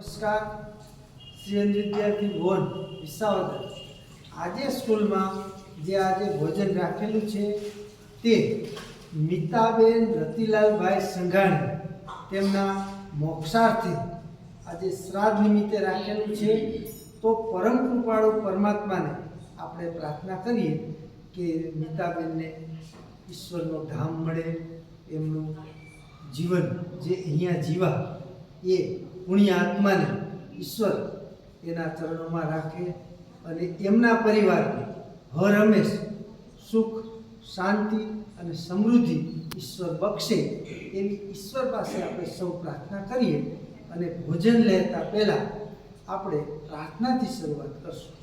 નમસ્કાર સીએન વિદ્યાર્થી ભુવન વિસાવદર. આજે સ્કૂલમાં જે આજે ભોજન રાખેલું છે તે મિતાબેન રતિલાલભાઈ સંઘાણી. તેમના મોક્ષાર્થે આજે શ્રાદ્ધ નિમિત્તે રાખેલું છે. તો પરમ કૃપાળુ પરમાત્માને આપણે પ્રાર્થના કરીએ કે મિતાબેનને ઈશ્વરનો ધામ મળે. એમનું જીવન જે અહીંયા જીવા એ પુણ્ય આત્માને ઈશ્વર એના ચરણોમાં રાખે અને એમના પરિવારને હર હંમેશ સુખ, શાંતિ અને સમૃદ્ધિ ઈશ્વર બક્ષે એવી ઈશ્વર પાસે આપણે સૌ પ્રાર્થના કરીએ અને ભોજન લેતા પહેલાં આપણે પ્રાર્થનાથી શરૂઆત કરશું.